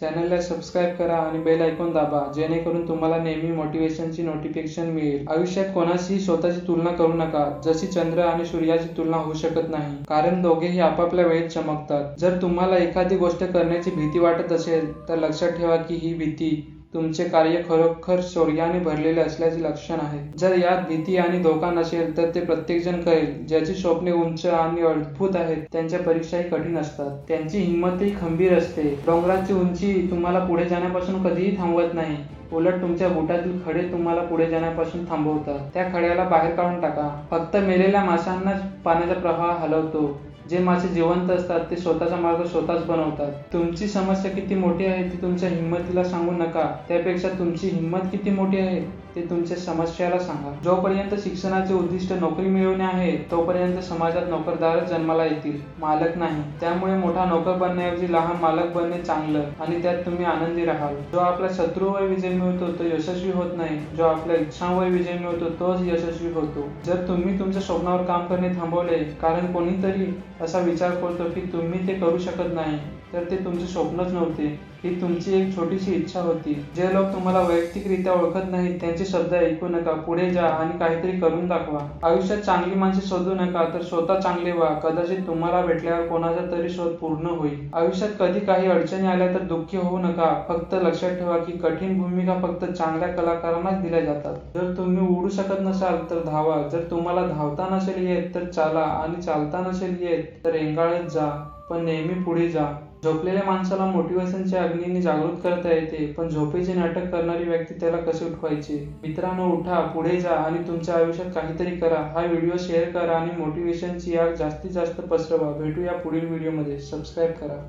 चॅनलला सबस्क्राईब करा आणि बेल ऐकून दाबा जेणेकरून तुम्हाला नेहमी मोटिवेशनची नोटिफिकेशन मिळेल. आयुष्यात कोणाशीही स्वतःची तुलना करू नका जशी चंद्र आणि सूर्याची तुलना होऊ शकत नाही. कारण दोघेही आपापल्या वेळेत चमकतात. जर तुम्हाला एखादी गोष्ट करण्याची भीती वाटत असेल तर लक्षात ठेवा की ही भीती तुमचे कार्य खरोखर शौर्याने भरलेले असल्याचे लक्षण आहे. जर यात भीती आणि धोका नसेल तर ते प्रत्येकजण करेल ज्याची स्वप्ने उंच आणि अद्भुत आहेत त्यांच्या परीक्षाही कठीण असतात. त्यांची हिंमतही खंबीर असते. डोंगराची उंची तुम्हाला पुढे जाण्यापासून कधीही थांबवत नाही. उलट तुमच्या बुटातील खडे तुम्हाला पुढे जाण्यापासून थांबवतात. त्या खड्याला बाहेर काढून टाका. फक्त मेलेल्या माशांनाच पाण्याचा प्रवाह हलवतो. जे मासे जिवंत असतात ते स्वतःचा मार्ग स्वतःच बनवतात. तुमची समस्या किती मोठी आहे ती तुमच्या हिंमतीला सांगू नका. त्यापेक्षा तुमची हिंमत किती मोठी आहे ते तुमच्या समस्याला सांगा. जोपर्यंत शिक्षणाचे उद्दिष्ट नोकरी मिळवणे आहे तोपर्यंत समाजात नोकरदारच जन्माला येतील. मालक नाही. त्यामुळे मोठा नोकर बनण्याऐवजी लहान मालक बनणे चांगलं आणि त्यात तुम्ही आनंदी राहाल. जो आपला शत्रूवर विजय मिळवतो तो यशस्वी होत नाही. जो आपल्या इच्छांवर विजय मिळवतो तोच यशस्वी होतो. जर तुम्ही तुमच्या स्वप्नावर काम करणे थांबवले कारण कोणीतरी असा विचार करतो की तुम्ही ते करू शकत नाही तर ते तुमचे स्वप्नच नव्हते ही तुमची एक छोटीशी इच्छा होती. जे लोक तुम्हाला वैयक्तिकरित्या ओळखत नाहीत त्यांचे शब्द ऐकू नका पुढे जा आणि काहीतरी करून दाखवा. आयुष्यात चांगली माणसे शोधू नका तर स्वतः चांगले व्हा. कदाचित तुम्हाला भेटल्यावर कोणाचा तरी शोध पूर्ण होईल. आयुष्यात कधी काही अडचणी आल्या तर दुःखी होऊ नका. फक्त लक्षात ठेवा की कठीण भूमिका फक्त चांगल्या कलाकारांनाच दिल्या जातात. जर तुम्ही उडू शकत नसाल तर धावा. जर तुम्हाला धावता नसेल येत तर चाला. आणि चालता नसेल येत तर रेंगाळत जा पण नेहमी पुढे जा. झोपलेल्या माणसाला मोटिवेशनच्या अग्नीने जागृत करता येते पण झोपेचे नाटक करणारी व्यक्ती त्याला कसे उठवायचे? मित्रांनो उठा पुढे जा आणि तुमच्या आयुष्यात काहीतरी करा. हा व्हिडिओ शेअर करा आणि मोटिवेशनची आग जास्तीत जास्त पसरवा. भेटूया पुढील व्हिडिओमध्ये. सबस्क्राईब करा.